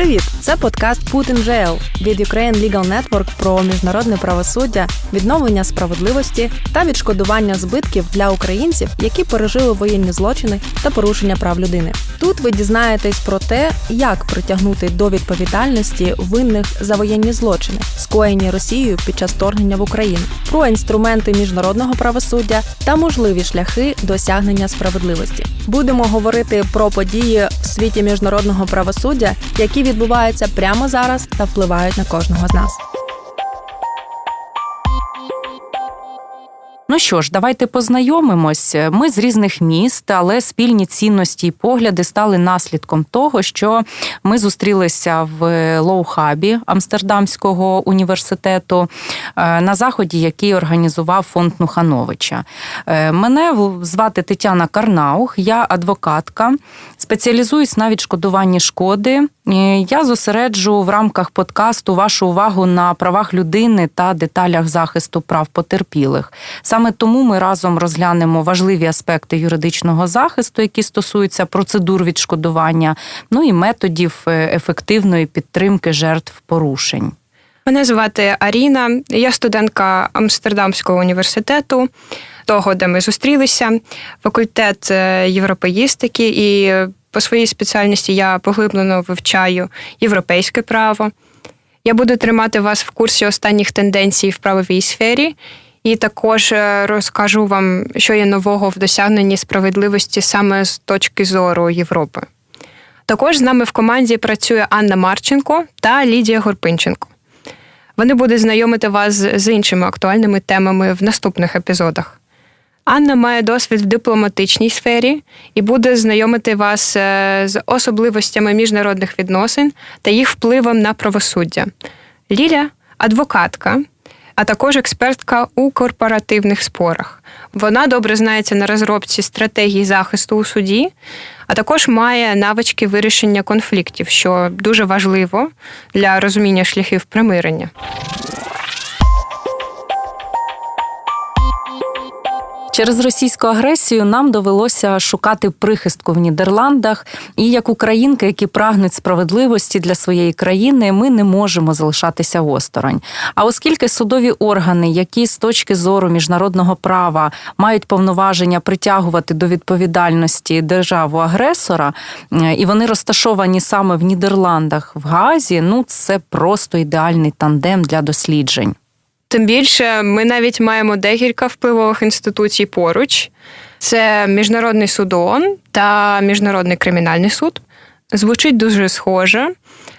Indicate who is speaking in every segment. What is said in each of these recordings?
Speaker 1: Привіт! Це подкаст Put Jail від Ukraine Legal Network про міжнародне правосуддя, відновлення справедливості та відшкодування збитків для українців, які пережили воєнні злочини та порушення прав людини. Тут ви дізнаєтесь про те, як притягнути до відповідальності винних за воєнні злочини, скоєні Росією під час вторгнення в Україну, про інструменти міжнародного правосуддя та можливі шляхи досягнення справедливості. Будемо говорити про події в світі міжнародного правосуддя, які відбуваються прямо зараз та впливають на кожного з нас.
Speaker 2: Ну що ж, давайте познайомимось. Ми з різних міст, але спільні цінності і погляди стали наслідком того, що ми зустрілися в Лоу-Хабі Амстердамського університету е, на заході, який організував фонд Нухановича. Е, мене звати Тетяна Карнаух, я адвокатка, спеціалізуюсь на відшкодуванні шкоди. Я зосереджу в рамках подкасту вашу увагу на правах людини та деталях захисту прав потерпілих. Саме тому ми разом розглянемо важливі аспекти юридичного захисту, які стосуються процедур відшкодування, ну і методів е, ефективної підтримки жертв порушень.
Speaker 3: Мене звати Аріна, я студентка Амстердамського університету, того, де ми зустрілися, факультет е, європеїстики, і по своїй спеціальності я поглиблено вивчаю європейське право. Я буду тримати вас в курсі останніх тенденцій в правовій сфері і також е, розкажу вам, що є нового в досягненні справедливості саме з точки зору Європи. Також з нами в команді працює Анна Марченко та Лідія Горпинченко. Вони будуть знайомити вас з іншими актуальними темами в наступних епізодах. Анна має досвід в дипломатичній сфері і буде знайомити вас е, з особливостями міжнародних відносин та їх впливом на правосуддя. Ліля адвокатка, а також експертка у корпоративних спорах. Вона добре знається на розробці стратегії захисту у суді, а також має навички вирішення конфліктів, що дуже важливо для розуміння шляхів примирення.
Speaker 2: Через російську агресію нам довелося шукати прихистку в Нідерландах. І як українки, які прагнуть справедливості для своєї країни, ми не можемо залишатися осторонь. А оскільки судові органи, які з точки зору міжнародного права мають повноваження притягувати до відповідальності державу агресора, е, і вони розташовані саме в Нідерландах в Гаазі, ну це просто ідеальний тандем для досліджень.
Speaker 3: Тим більше ми навіть маємо декілька впливових інституцій поруч: це Міжнародний суд ООН та Міжнародний кримінальний суд. Звучить дуже схоже,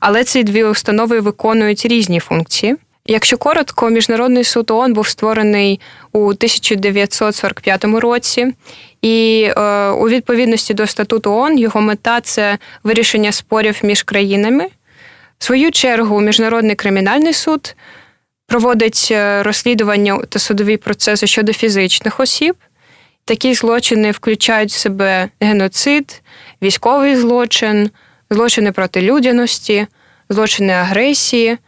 Speaker 3: але ці дві установи виконують різні функції. Якщо коротко, Міжнародний суд ООН був створений у 1945 році, і е, у відповідності до статуту ООН його мета це вирішення спорів між країнами. В свою чергу, Міжнародний кримінальний суд проводить е, розслідування та судові процеси щодо фізичних осіб. Такі злочини включають в себе геноцид, військовий злочин, злочини проти людяності, злочини агресії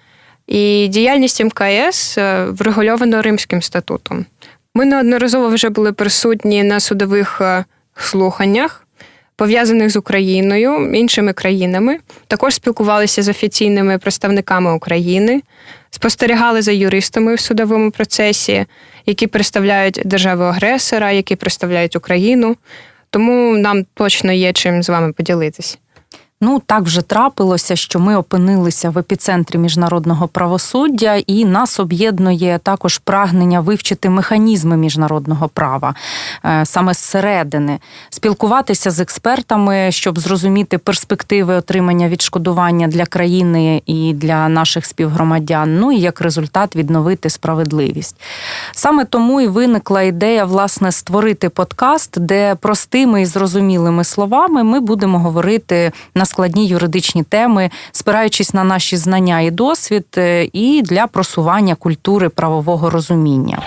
Speaker 3: і діяльність МКС е, врегульовано Римським статутом. Ми неодноразово вже були присутні на судових е, слуханнях пов'язаних з Україною, іншими країнами. Також спілкувалися з офіційними представниками України, спостерігали за юристами в судовому процесі, які представляють державу-агресора, які представляють Україну. Тому нам точно є чим з вами поділитись.
Speaker 2: Ну так вже трапилося, що ми опинилися в епіцентрі міжнародного правосуддя, і нас об'єднує також прагнення вивчити механізми міжнародного права е, саме зсередини, спілкуватися з експертами, щоб зрозуміти перспективи отримання відшкодування для країни і для наших співгромадян. Ну і як результат відновити справедливість. Саме тому і виникла ідея власне створити подкаст, де простими і зрозумілими словами ми будемо говорити на складні юридичні теми, спираючись на наші знання і досвід, е, і для просування культури правового розуміння.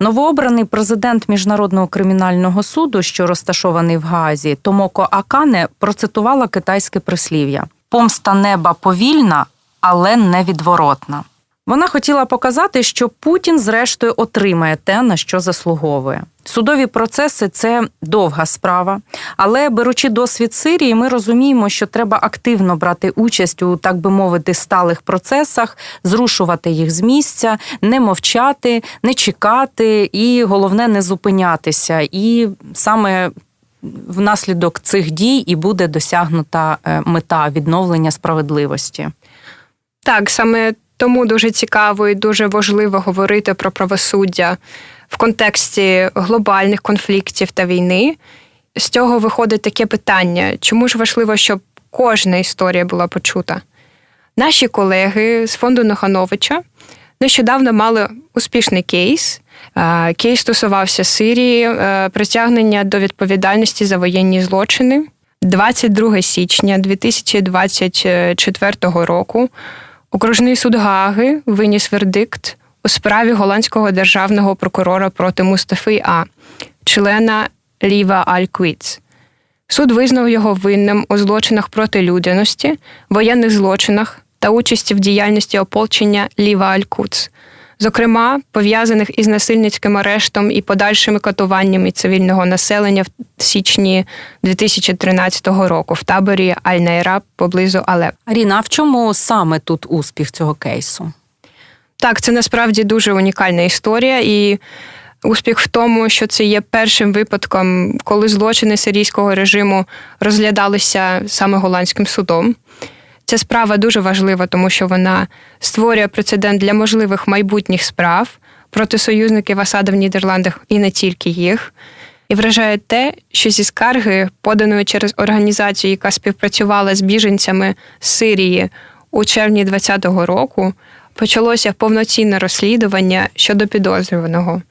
Speaker 2: Новообраний президент міжнародного кримінального суду, що розташований в Гаазі, Томоко Акане, процитувала китайське прислів'я: помста неба повільна, але невідворотна. Вона хотіла показати, що Путін, зрештою, отримає те, на що заслуговує. Судові процеси це довга справа, але беручи досвід Сирії, ми розуміємо, що треба активно брати участь у так би мовити сталих процесах, зрушувати їх з місця, не мовчати, не чекати, і головне не зупинятися. І саме внаслідок цих дій і буде досягнута е, мета відновлення справедливості.
Speaker 3: Так, саме тому дуже цікаво і дуже важливо говорити про правосуддя в контексті глобальних конфліктів та війни. З цього виходить таке питання: чому ж важливо, щоб кожна історія була почута? Наші колеги з фонду Нохановича нещодавно мали успішний кейс. Е, Кейс стосувався Сирії, е, притягнення до відповідальності за воєнні злочини. 22 січня 2024 року окружний суд Гаги виніс вердикт у справі голландського державного прокурора проти Мустафи А, члена Ліва Аль-Квіц. Суд визнав його винним у злочинах проти людяності, воєнних злочинах та участі в діяльності ополчення Ліва Аль-Куц, зокрема пов'язаних із насильницьким арештом і подальшими катуваннями цивільного населення в січні 2013 року в таборі Аль-Найра поблизу Алеп.
Speaker 2: Аріна, а в чому саме тут успіх цього кейсу?
Speaker 3: Так, це насправді дуже унікальна історія, і успіх в тому, що це є першим випадком, коли злочини сирійського режиму розглядалися саме голландським судом. Ця справа дуже важлива, тому що вона створює прецедент для можливих майбутніх справ проти союзників Асада в Нідерландах і не тільки їх. І вражає те, що зі скарги, поданої через організацію, яка співпрацювала з біженцями з Сирії у червні 2020 року, почалося повноцінне розслідування щодо підозрюваного.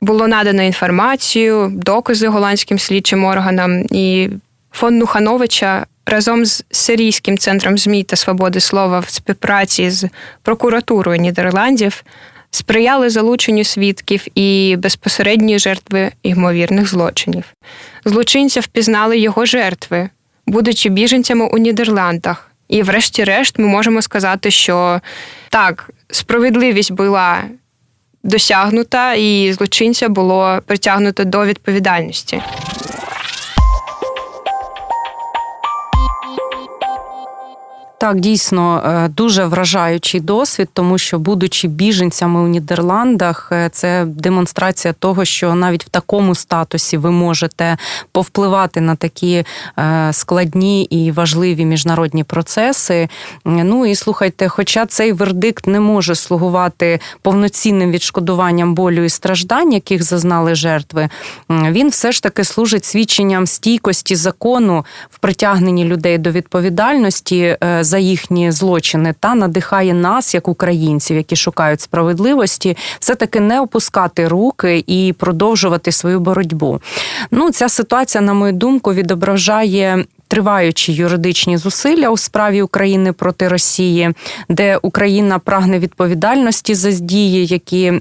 Speaker 3: Було надано інформацію, докази голландським слідчим органам, і фонд Нухановича разом з Сирійським центром ЗМІ та свободи слова в співпраці з прокуратурою Нідерландів сприяли залученню свідків і безпосередньої жертви ймовірних злочинів. Злочинця впізнали його жертви, будучи біженцями у Нідерландах. І, врешті-решт, ми можемо сказати, що так, справедливість була досягнута, і злочинця було притягнуто до відповідальності.
Speaker 2: Так, дійсно е, дуже вражаючий досвід, тому що, будучи біженцями у Нідерландах, е, це демонстрація того, що навіть в такому статусі ви можете повпливати на такі е, складні і важливі міжнародні процеси. Ну і слухайте, хоча цей вердикт не може слугувати повноцінним відшкодуванням болю і страждань, яких зазнали жертви, він все ж таки служить свідченням стійкості закону в притягненні людей до відповідальності за їхні злочини та надихає нас, як українців, які шукають справедливості, все таки не опускати руки і продовжувати свою боротьбу. Ну, ця ситуація, на мою думку, відображає. Триваючі юридичні зусилля у справі України проти Росії, де Україна прагне відповідальності за дії, які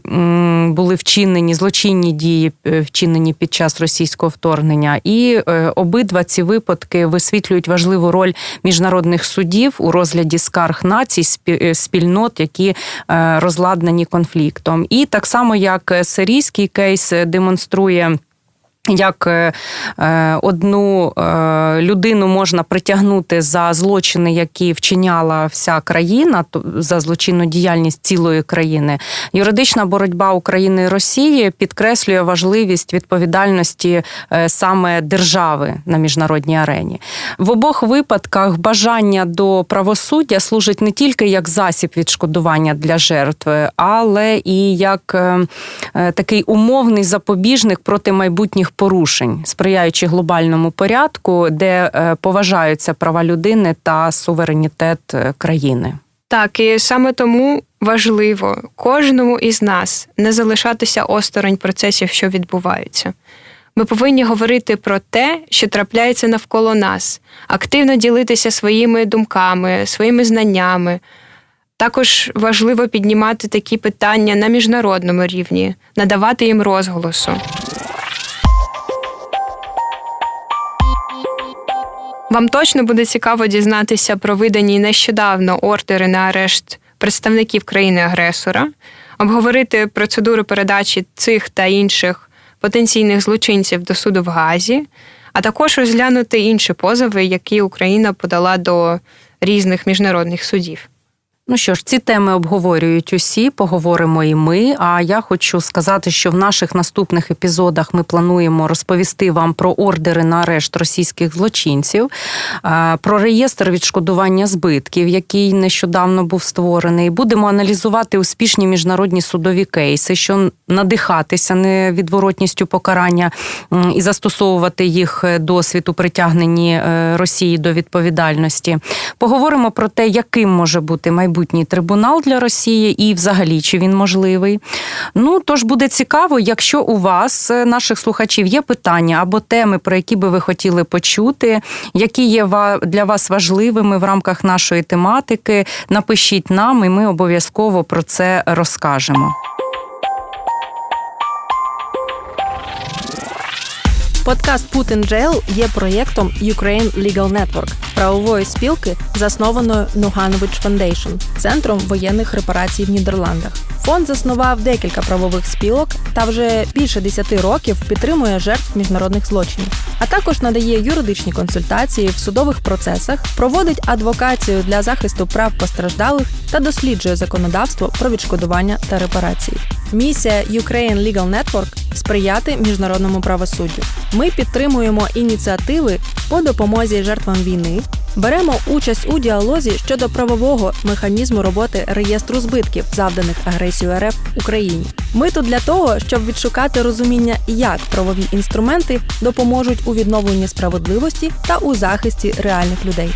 Speaker 2: були вчинені, злочинні дії е, вчинені під час російського вторгнення, і е, обидва ці випадки висвітлюють важливу роль міжнародних судів у розгляді скарг націй е, спільнот, які розладнані конфліктом, і так само як сирійський кейс демонструє. Як е, е, одну е, людину можна притягнути за злочини, які вчиняла вся країна, за злочинну діяльність цілої країни, юридична боротьба України і Росії підкреслює важливість відповідальності саме держави на міжнародній арені. В обох випадках бажання до правосуддя служить не тільки як засіб відшкодування для жертви, але і як такий умовний запобіжник проти майбутніх порушень, сприяючи глобальному порядку, де е, поважаються права людини та суверенітет е, країни.
Speaker 3: Так, і саме тому важливо кожному із нас не залишатися осторонь процесів, що відбуваються. Ми повинні говорити про те, що трапляється навколо нас, активно ділитися своїми думками, своїми знаннями. Також важливо піднімати такі питання на міжнародному рівні, надавати їм розголосу. Вам точно буде цікаво дізнатися про видані нещодавно ордери на арешт представників країни-агресора, обговорити процедуру передачі цих та інших потенційних злочинців до суду в Газі, а також розглянути інші позови, які Україна подала до різних міжнародних судів.
Speaker 2: Ну що ж, ці теми обговорюють усі, поговоримо і ми. А я хочу сказати, що в наших наступних епізодах ми плануємо розповісти вам про ордери на арешт російських злочинців, е, про реєстр відшкодування збитків, який нещодавно був створений. Будемо аналізувати успішні міжнародні судові кейси, що надихатися невідворотністю покарання і застосовувати їх е, досвід у притягненні е, Росії до відповідальності. Поговоримо про те, яким може бути майбутній трибунал для Росії і взагалі чи він можливий. Ну тож буде цікаво, якщо у вас, е, наших слухачів, є питання або теми, про які би ви хотіли почути, які є для вас важливими в рамках нашої тематики. Напишіть нам, і ми обов'язково про це розкажемо.
Speaker 1: Подкаст Putin Jail є проєктом Ukraine Legal Network правової спілки, заснованої Nuganovich Foundation, центром воєнних репарацій в Нідерландах. Фонд заснував декілька правових спілок та вже більше 10 років підтримує жертв міжнародних злочинів, а також надає юридичні консультації в судових процесах, проводить адвокацію для захисту прав постраждалих та досліджує законодавство про відшкодування та репарації. Місія Ukraine Legal Network – сприяти міжнародному правосуддю. Ми підтримуємо ініціативи по допомозі жертвам війни, беремо участь у діалозі щодо правового механізму роботи реєстру збитків, завданих агресією РФ Україні. Ми тут для того, щоб відшукати розуміння, як правові інструменти допоможуть у відновленні справедливості та у захисті реальних людей.